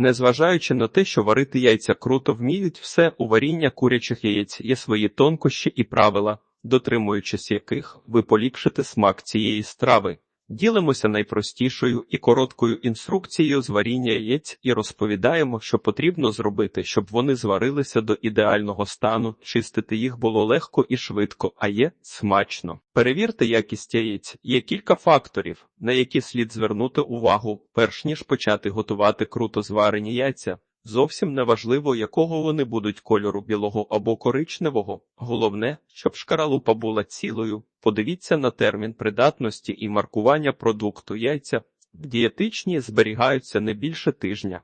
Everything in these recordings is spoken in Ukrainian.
Незважаючи на те, що варити яйця круто вміють, все у варіння курячих яєць є свої тонкощі і правила, дотримуючись яких ви поліпшите смак цієї страви. Ділимося найпростішою і короткою інструкцією з варіння яєць і розповідаємо, що потрібно зробити, щоб вони зварилися до ідеального стану. Чистити їх було легко і швидко, а є смачно. Перевірте якість яєць. Є кілька факторів, на які слід звернути увагу, перш ніж почати готувати круто зварені яйця. Зовсім не важливо, якого вони будуть кольору білого або коричневого. Головне, щоб шкаралупа була цілою. Подивіться на термін придатності і маркування продукту яйця. Дієтичні зберігаються не більше тижня.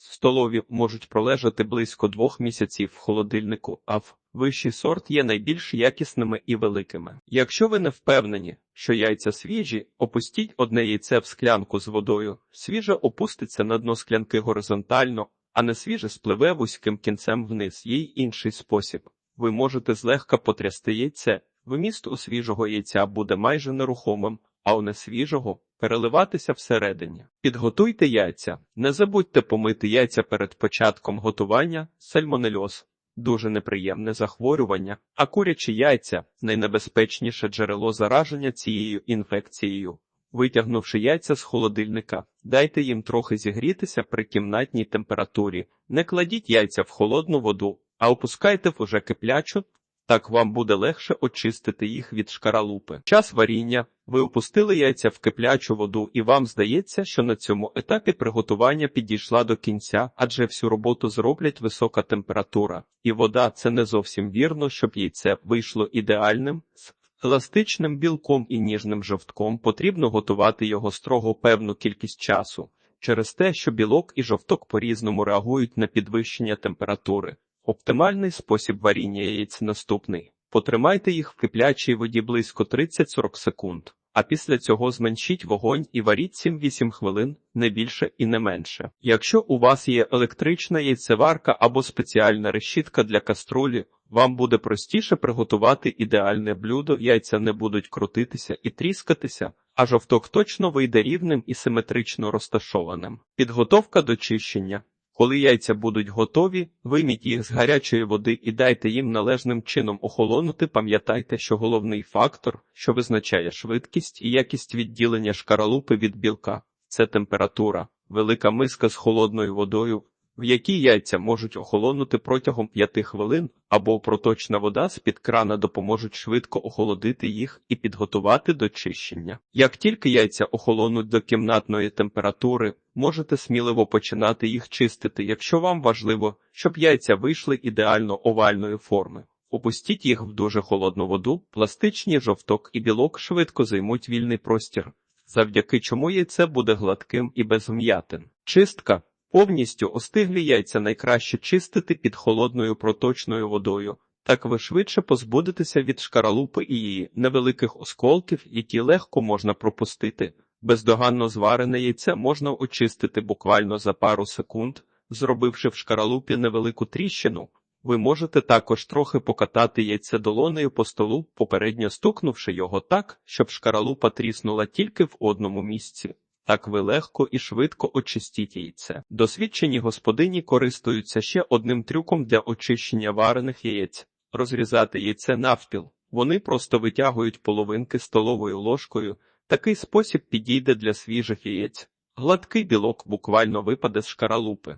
Столові можуть пролежати близько двох місяців в холодильнику, а в вищий сорт є найбільш якісними і великими. Якщо ви не впевнені, що яйця свіжі, опустіть одне яйце в склянку з водою. Свіже опуститься на дно склянки горизонтально, а не свіже спливе вузьким кінцем вниз. Є й інший спосіб. Ви можете злегка потрясти яйце. Вміст у свіжого яйця буде майже нерухомим, а у несвіжого переливатися всередині. Підготуйте яйця. Не забудьте помити яйця перед початком готування, сальмонельоз. Дуже неприємне захворювання, а курячі яйця найнебезпечніше джерело зараження цією інфекцією. Витягнувши яйця з холодильника, дайте їм трохи зігрітися при кімнатній температурі. Не кладіть яйця в холодну воду, а опускайте в уже киплячу. Так вам буде легше очистити їх від шкаралупи. Час варіння. Ви опустили яйця в киплячу воду, і вам здається, що на цьому етапі приготування підійшла до кінця, адже всю роботу зроблять висока температура. І вода це не зовсім вірно, щоб яйце вийшло ідеальним. Еластичним білком і ніжним жовтком потрібно готувати його строго певну кількість часу, через те, що білок і жовток по-різному реагують на підвищення температури. Оптимальний спосіб варіння яєць наступний. Потримайте їх в киплячій воді близько 30-40 секунд, а після цього зменшіть вогонь і варіть 7-8 хвилин, не більше і не менше. Якщо у вас є електрична яйцеварка або спеціальна решітка для каструлі, вам буде простіше приготувати ідеальне блюдо, яйця не будуть крутитися і тріскатися, а жовток точно вийде рівним і симетрично розташованим. Підготовка до чищення. Коли яйця будуть готові, вийміть їх з гарячої води і дайте їм належним чином охолонути. Пам'ятайте, що головний фактор, що визначає швидкість і якість відділення шкаралупи від білка, це температура. Велика миска з холодною водою, в якій яйця можуть охолонути протягом 5 хвилин, або проточна вода з-під крана допоможуть швидко охолодити їх і підготувати до чищення. Як тільки яйця охолонуть до кімнатної температури, можете сміливо починати їх чистити, якщо вам важливо, щоб яйця вийшли ідеально овальної форми. Опустіть їх в дуже холодну воду, пластичні жовток і білок швидко займуть вільний простір, завдяки чому яйце буде гладким і без вм'ятин. Чистка Повністю остиглі яйця найкраще чистити під холодною проточною водою. Так ви швидше позбудетеся від шкаралупи і її невеликих осколків, які легко можна пропустити. Бездоганно зварене яйце можна очистити буквально за пару секунд, зробивши в шкаралупі невелику тріщину. Ви можете також трохи покатати яйце долонею по столу, попередньо стукнувши його так, щоб шкаралупа тріснула тільки в одному місці. Так ви легко і швидко очистіть яйце. Досвідчені господині користуються ще одним трюком для очищення варених яєць розрізати яйце навпіл. Вони просто витягують половинки столовою ложкою. Такий спосіб підійде для свіжих яєць. Гладкий білок буквально випаде з шкаралупи.